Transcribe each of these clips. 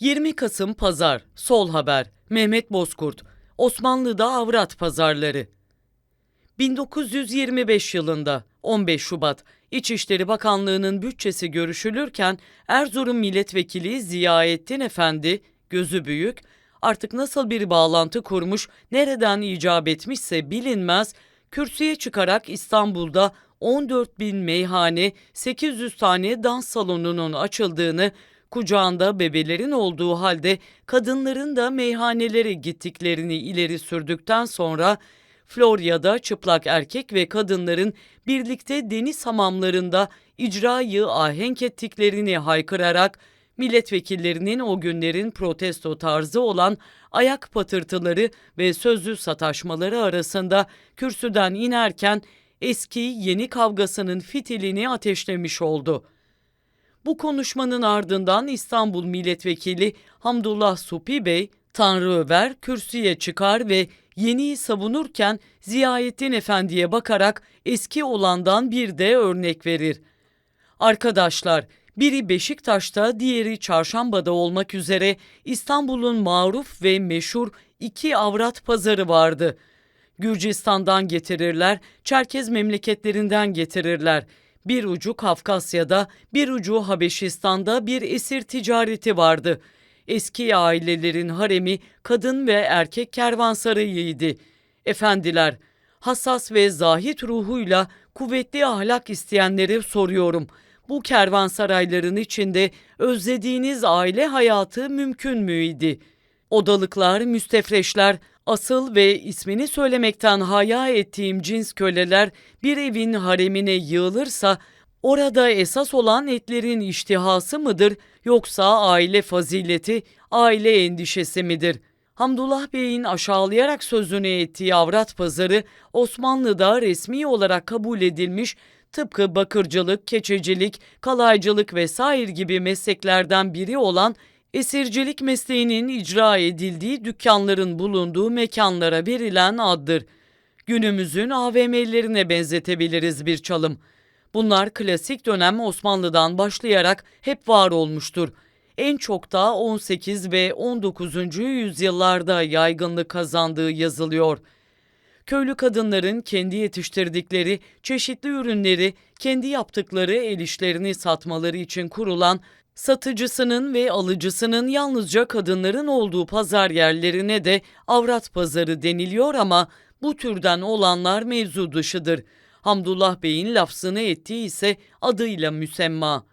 20 Kasım Pazar, Sol Haber, Mehmet Bozkurt, Osmanlı'da avrat pazarları. 1925 yılında 15 Şubat İçişleri Bakanlığı'nın bütçesi görüşülürken Erzurum Milletvekili Ziyaettin Efendi, gözü büyük, artık nasıl bir bağlantı kurmuş, nereden icap etmişse bilinmez, kürsüye çıkarak İstanbul'da 14 bin meyhane, 800 tane dans salonunun açıldığını, kucağında bebelerin olduğu halde kadınların da meyhanelere gittiklerini ileri sürdükten sonra Florya'da çıplak erkek ve kadınların birlikte deniz hamamlarında icrayı ahenk ettiklerini haykırarak milletvekillerinin o günlerin protesto tarzı olan ayak patırtıları ve sözlü sataşmaları arasında kürsüden inerken eski yeni kavgasının fitilini ateşlemiş oldu. Bu konuşmanın ardından İstanbul Milletvekili Hamdullah Supi Bey, Tanrı över kürsüye çıkar ve yeniyi savunurken Ziyaettin Efendi'ye bakarak eski olandan bir de örnek verir. Arkadaşlar, biri Beşiktaş'ta, diğeri Çarşamba'da olmak üzere İstanbul'un maruf ve meşhur iki avrat pazarı vardı. Gürcistan'dan getirirler, Çerkez memleketlerinden getirirler. Bir ucu Kafkasya'da, bir ucu Habeşistan'da bir esir ticareti vardı. Eski ailelerin haremi kadın ve erkek kervansarayıydı. Efendiler, hassas ve zahit ruhuyla kuvvetli ahlak isteyenlere soruyorum. Bu kervansarayların içinde özlediğiniz aile hayatı mümkün müydi? Odalıklar, müstefreşler, asıl ve ismini söylemekten haya ettiğim cins köleler bir evin haremine yığılırsa orada esas olan etlerin iştihası mıdır yoksa aile fazileti, aile endişesi midir? Hamdullah Bey'in aşağılayarak sözünü ettiği avrat pazarı Osmanlı'da resmi olarak kabul edilmiş tıpkı bakırcılık, keçecilik, kalaycılık vesaire gibi mesleklerden biri olan esircilik mesleğinin icra edildiği dükkanların bulunduğu mekanlara verilen addır. Günümüzün AVM'lerine benzetebiliriz bir çalım. Bunlar klasik dönem Osmanlı'dan başlayarak hep var olmuştur. En çok da 18 ve 19. yüzyıllarda yaygınlık kazandığı yazılıyor. Köylü kadınların kendi yetiştirdikleri çeşitli ürünleri kendi yaptıkları el işlerini satmaları için kurulan satıcısının ve alıcısının yalnızca kadınların olduğu pazar yerlerine de avrat pazarı deniliyor ama bu türden olanlar mevzu dışıdır. Hamdullah Bey'in lafzını ettiği ise adıyla müsemma.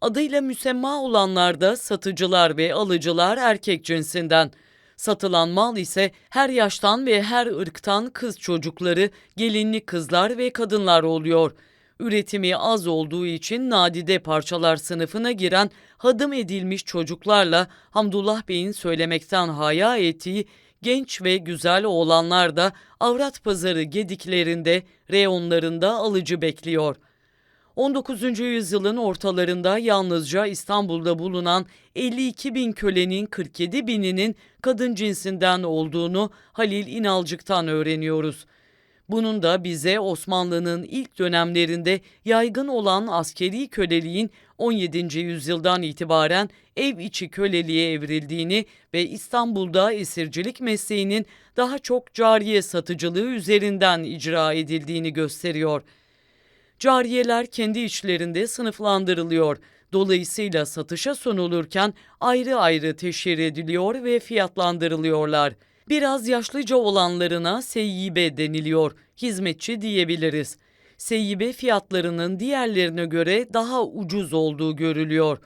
Adıyla müsemma olanlarda satıcılar ve alıcılar erkek cinsinden. Satılan mal ise her yaştan ve her ırktan kız çocukları, gelinli kızlar ve kadınlar oluyor. Üretimi az olduğu için nadide parçalar sınıfına giren hadım edilmiş çocuklarla Hamdullah Bey'in söylemekten haya ettiği genç ve güzel oğlanlar da avrat pazarı gediklerinde, reyonlarında alıcı bekliyor. 19. yüzyılın ortalarında yalnızca İstanbul'da bulunan 52 bin kölenin 47 bininin kadın cinsinden olduğunu Halil İnalcık'tan öğreniyoruz. Bunun da bize Osmanlı'nın ilk dönemlerinde yaygın olan askeri köleliğin 17. yüzyıldan itibaren ev içi köleliğe evrildiğini ve İstanbul'da esircilik mesleğinin daha çok cariye satıcılığı üzerinden icra edildiğini gösteriyor. Cariyeler kendi içlerinde sınıflandırılıyor. Dolayısıyla satışa sunulurken ayrı ayrı teşhir ediliyor ve fiyatlandırılıyorlar. Biraz yaşlıca olanlarına seyyibe deniliyor, hizmetçi diyebiliriz. Seyyibe fiyatlarının diğerlerine göre daha ucuz olduğu görülüyor.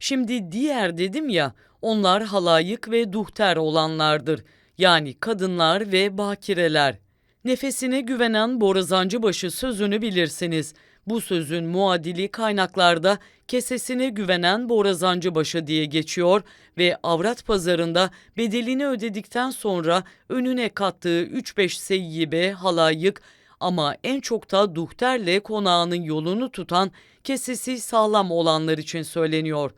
Şimdi diğer dedim ya, onlar halayık ve duhter olanlardır. Yani kadınlar ve bakireler. Nefesine güvenen borazancıbaşı sözünü bilirsiniz. Bu sözün muadili kaynaklarda kesesine güvenen borazancıbaşı diye geçiyor ve avrat pazarında bedelini ödedikten sonra önüne kattığı 3-5 seyyibe, halayık ama en çok da duhterle konağının yolunu tutan kesesi sağlam olanlar için söyleniyor.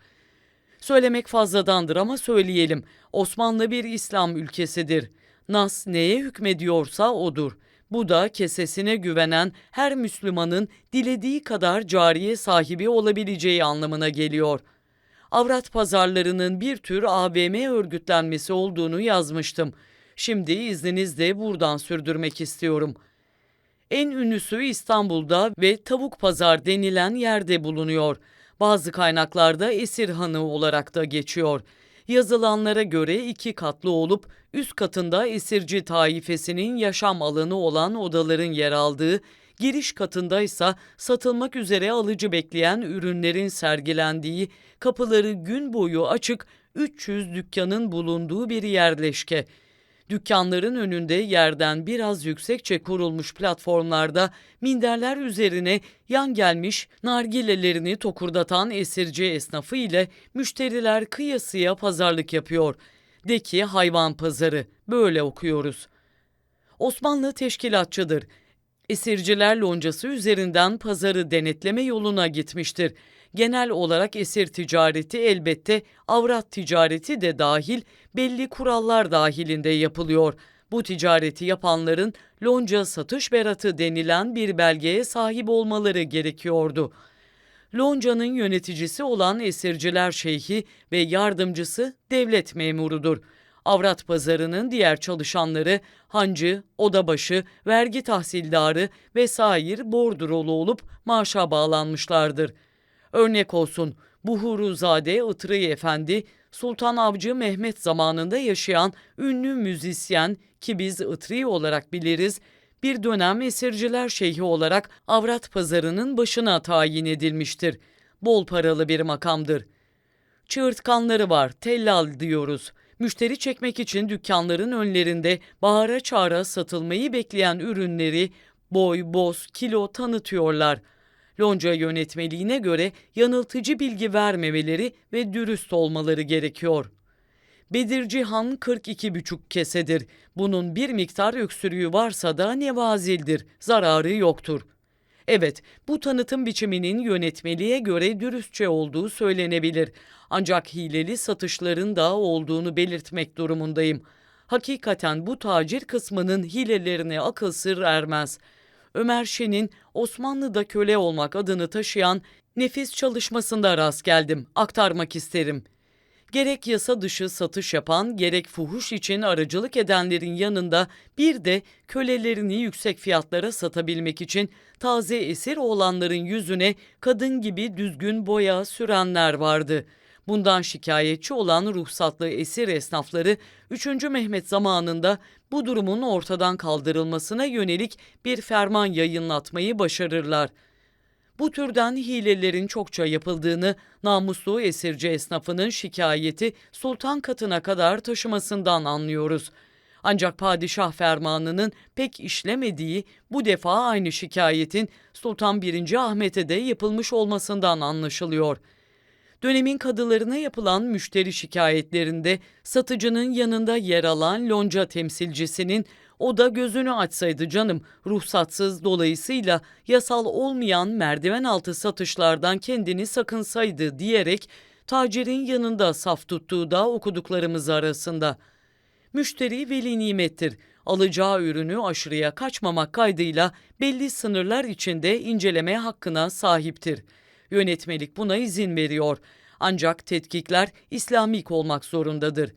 Söylemek fazladandır ama söyleyelim. Osmanlı bir İslam ülkesidir. Nas neye hükmediyorsa odur. Bu da kesesine güvenen her Müslümanın dilediği kadar cariye sahibi olabileceği anlamına geliyor. avrat pazarlarının bir tür AVM örgütlenmesi olduğunu yazmıştım. Şimdi izninizle buradan sürdürmek istiyorum. En ünlüsü İstanbul'da ve Tavuk Pazar denilen yerde bulunuyor. Bazı kaynaklarda Esirhanı olarak da geçiyor. Yazılanlara göre iki katlı olup üst katında esirci taifesinin yaşam alanı olan odaların yer aldığı, giriş katında ise satılmak üzere alıcı bekleyen ürünlerin sergilendiği, kapıları gün boyu açık 300 dükkanın bulunduğu bir yerleşke. Dükkanların önünde yerden biraz yüksekçe kurulmuş platformlarda minderler üzerine yan gelmiş nargilelerini tokurdatan esirci esnafı ile müşteriler kıyasıya pazarlık yapıyor. De ki hayvan pazarı böyle okuyoruz. Osmanlı teşkilatçıdır. Esirciler loncası üzerinden pazarı denetleme yoluna gitmiştir. Genel olarak esir ticareti elbette avrat ticareti de dahil belli kurallar dahilinde yapılıyor. Bu ticareti yapanların lonca satış beratı denilen bir belgeye sahip olmaları gerekiyordu. Lonca'nın yöneticisi olan esirciler şeyhi ve yardımcısı devlet memurudur. Avrat pazarının diğer çalışanları hancı, odabaşı, vergi tahsildarı vesaire bordrolu olup maaşa bağlanmışlardır. Örnek olsun Buhuruzade Itri Efendi, Sultan Avcı Mehmet zamanında yaşayan ünlü müzisyen ki biz Itri olarak biliriz, bir dönem esirciler şeyhi olarak avrat pazarının başına tayin edilmiştir. Bol paralı bir makamdır. Çığırtkanları var, tellal diyoruz. Müşteri çekmek için dükkanların önlerinde bağıra çağıra satılmayı bekleyen ürünleri boy, boz, kilo tanıtıyorlar. Lonca yönetmeliğine göre yanıltıcı bilgi vermemeleri ve dürüst olmaları gerekiyor. Bedirci Han 42,5 kesedir. Bunun bir miktar öksürüğü varsa da nevazildir, zararı yoktur. Evet, bu tanıtım biçiminin yönetmeliğe göre dürüstçe olduğu söylenebilir. Ancak hileli satışların da olduğunu belirtmek durumundayım. Hakikaten bu tacir kısmının hilelerine akıl sır ermez. Ömer Şen'in Osmanlı'da köle olmak adını taşıyan nefis çalışmasında rast geldim. Aktarmak isterim. Gerek yasa dışı satış yapan, gerek fuhuş için aracılık edenlerin yanında bir de kölelerini yüksek fiyatlara satabilmek için taze esir olanların yüzüne kadın gibi düzgün boya sürenler vardı. Bundan şikayetçi olan ruhsatlı esir esnafları 3. Mehmet zamanında bu durumun ortadan kaldırılmasına yönelik bir ferman yayınlatmayı başarırlar. Bu türden hilelerin çokça yapıldığını namuslu esirci esnafının şikayeti sultan katına kadar taşımasından anlıyoruz. Ancak padişah fermanının pek işlemediği bu defa aynı şikayetin Sultan 1. Ahmet'e de yapılmış olmasından anlaşılıyor.'' Dönemin kadılarına yapılan müşteri şikayetlerinde satıcının yanında yer alan lonca temsilcisinin o da gözünü açsaydı canım ruhsatsız dolayısıyla yasal olmayan merdiven altı satışlardan kendini sakınsaydı diyerek tacirin yanında saf tuttuğu da okuduklarımız arasında. Müşteri veli nimettir. Alacağı ürünü aşırıya kaçmamak kaydıyla belli sınırlar içinde inceleme hakkına sahiptir.'' Yönetmelik buna izin veriyor. Ancak tetkikler İslamik olmak zorundadır.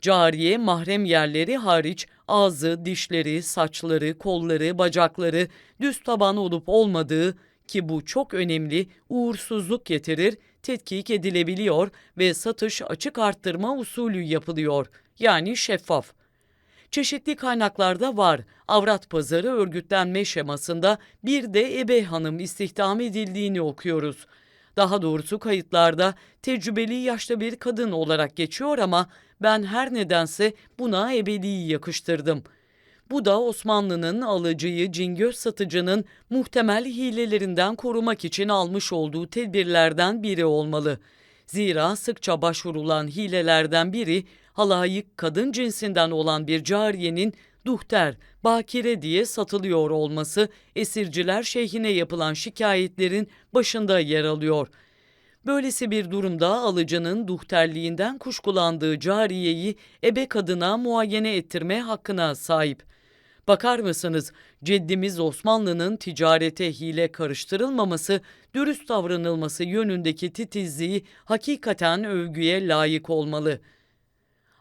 Cariye mahrem yerleri hariç ağzı, dişleri, saçları, kolları, bacakları düz taban olup olmadığı ki bu çok önemli uğursuzluk getirir, tetkik edilebiliyor ve satış açık arttırma usulü yapılıyor. Yani şeffaf. Çeşitli kaynaklarda var. Avrat pazarı örgütlenme şemasında bir de ebe hanım istihdam edildiğini okuyoruz. Daha doğrusu kayıtlarda tecrübeli yaşlı bir kadın olarak geçiyor ama ben her nedense buna ebeliği yakıştırdım. Bu da Osmanlı'nın alıcıyı cingöz satıcının muhtemel hilelerinden korumak için almış olduğu tedbirlerden biri olmalı. Zira sıkça başvurulan hilelerden biri halayık kadın cinsinden olan bir cariyenin duhter, bakire diye satılıyor olması esirciler şeyhine yapılan şikayetlerin başında yer alıyor. Böylesi bir durumda alıcının duhterliğinden kuşkulandığı cariyeyi ebe kadına muayene ettirme hakkına sahip. Bakar mısınız? Ceddimiz Osmanlı'nın ticarete hile karıştırılmaması, dürüst davranılması yönündeki titizliği hakikaten övgüye layık olmalı.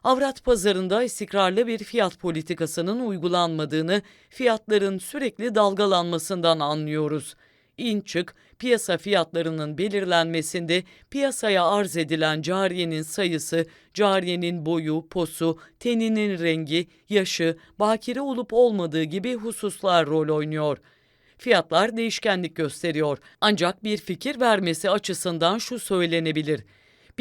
Avrat pazarında istikrarlı bir fiyat politikasının uygulanmadığını, fiyatların sürekli dalgalanmasından anlıyoruz. İn çık, piyasa fiyatlarının belirlenmesinde piyasaya arz edilen cariyenin sayısı, cariyenin boyu, posu, teninin rengi, yaşı, bakire olup olmadığı gibi hususlar rol oynuyor. Fiyatlar değişkenlik gösteriyor. Ancak bir fikir vermesi açısından şu söylenebilir.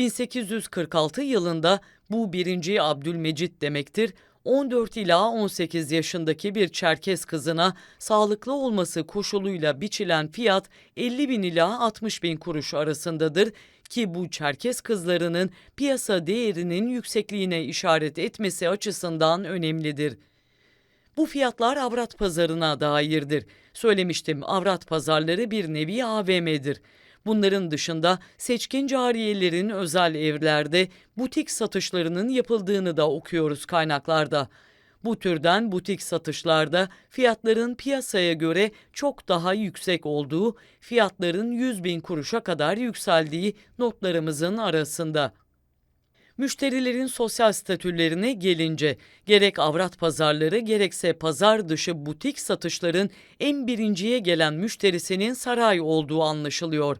1846 yılında bu birinci Abdülmecit demektir. 14 ila 18 yaşındaki bir Çerkez kızına sağlıklı olması koşuluyla biçilen fiyat 50 bin ila 60 bin kuruş arasındadır ki bu Çerkez kızlarının piyasa değerinin yüksekliğine işaret etmesi açısından önemlidir. Bu fiyatlar avrat pazarına dairdir. Söylemiştim avrat pazarları bir nevi AVM'dir. Bunların dışında seçkin cariyelerin özel evlerde butik satışlarının yapıldığını da okuyoruz kaynaklarda. Bu türden butik satışlarda fiyatların piyasaya göre çok daha yüksek olduğu, fiyatların 100 bin kuruşa kadar yükseldiği notlarımızın arasında. Müşterilerin sosyal statülerine gelince gerek avrat pazarları gerekse pazar dışı butik satışların en birinciye gelen müşterisinin saray olduğu anlaşılıyor.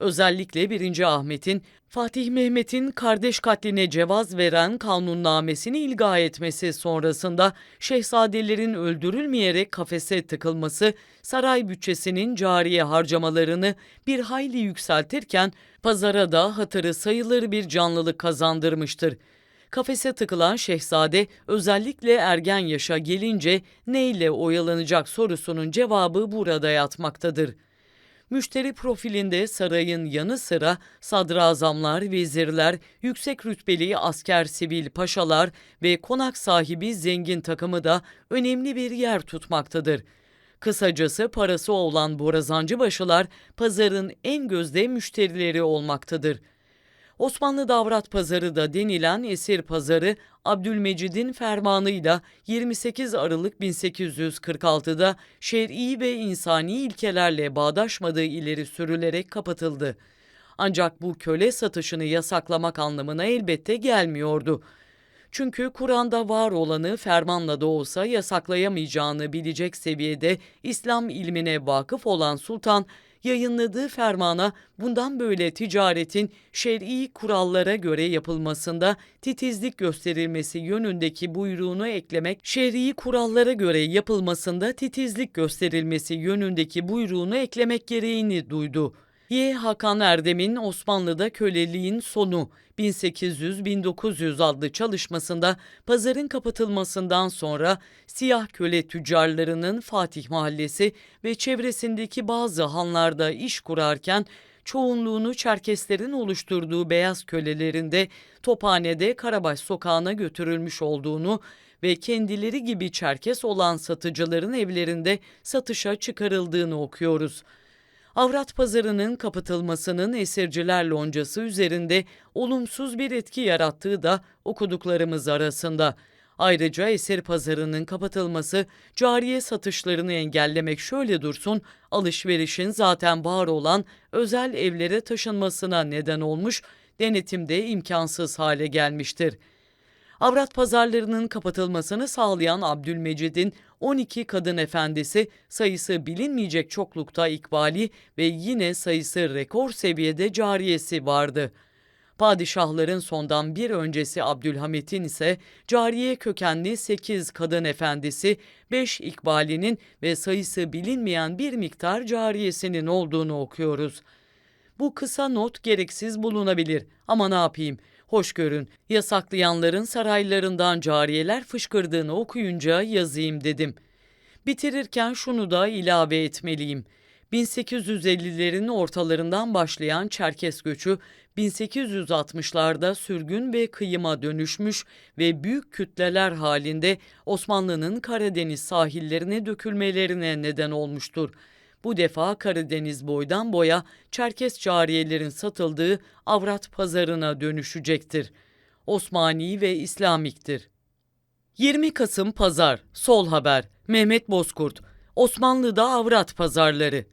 Özellikle 1. Ahmet'in Fatih Mehmet'in kardeş katline cevaz veren kanunnamesini ilga etmesi sonrasında şehzadelerin öldürülmeyerek kafese tıkılması saray bütçesinin cariye harcamalarını bir hayli yükseltirken pazara da hatırı sayılır bir canlılık kazandırmıştır. Kafese tıkılan şehzade özellikle ergen yaşa gelince neyle oyalanacak sorusunun cevabı burada yatmaktadır. Müşteri profilinde sarayın yanı sıra sadrazamlar, vezirler, yüksek rütbeli asker sivil paşalar ve konak sahibi zengin takımı da önemli bir yer tutmaktadır. Kısacası parası olan borazancı başılar pazarın en gözde müşterileri olmaktadır. Osmanlı Davrat Pazarı da denilen esir pazarı Abdülmecid'in fermanıyla 28 Aralık 1846'da şer'i ve insani ilkelerle bağdaşmadığı ileri sürülerek kapatıldı. Ancak bu köle satışını yasaklamak anlamına elbette gelmiyordu. Çünkü Kur'an'da var olanı fermanla da olsa yasaklayamayacağını bilecek seviyede İslam ilmine vakıf olan sultan yayınladığı fermana bundan böyle ticaretin şer'i kurallara göre yapılmasında titizlik gösterilmesi yönündeki buyruğunu eklemek, şer'i kurallara göre yapılmasında titizlik gösterilmesi yönündeki buyruğunu eklemek gereğini duydu. Y. Hakan Erdem'in Osmanlı'da köleliğin sonu 1800-1900 adlı çalışmasında pazarın kapatılmasından sonra siyah köle tüccarlarının Fatih Mahallesi ve çevresindeki bazı hanlarda iş kurarken çoğunluğunu Çerkeslerin oluşturduğu beyaz kölelerinde Tophane'de Karabaş sokağına götürülmüş olduğunu ve kendileri gibi Çerkes olan satıcıların evlerinde satışa çıkarıldığını okuyoruz. Avrat pazarının kapatılmasının esirciler loncası üzerinde olumsuz bir etki yarattığı da okuduklarımız arasında. Ayrıca esir pazarının kapatılması cariye satışlarını engellemek şöyle dursun, alışverişin zaten var olan özel evlere taşınmasına neden olmuş, denetimde imkansız hale gelmiştir.'' Avrat pazarlarının kapatılmasını sağlayan Abdülmecid'in 12 kadın efendisi sayısı bilinmeyecek çoklukta ikbali ve yine sayısı rekor seviyede cariyesi vardı. Padişahların sondan bir öncesi Abdülhamit'in ise cariye kökenli 8 kadın efendisi, 5 ikbalinin ve sayısı bilinmeyen bir miktar cariyesinin olduğunu okuyoruz. Bu kısa not gereksiz bulunabilir ama ne yapayım? Hoş görün, yasaklayanların saraylarından cariyeler fışkırdığını okuyunca yazayım dedim. Bitirirken şunu da ilave etmeliyim. 1850'lerin ortalarından başlayan Çerkes göçü 1860'larda sürgün ve kıyıma dönüşmüş ve büyük kütleler halinde Osmanlı'nın Karadeniz sahillerine dökülmelerine neden olmuştur. Bu defa Karadeniz boydan boya Çerkes cariyelerin satıldığı avrat pazarına dönüşecektir. Osmani ve İslamiktir. 20 Kasım Pazar Sol Haber Mehmet Bozkurt, Osmanlı'da avrat pazarları.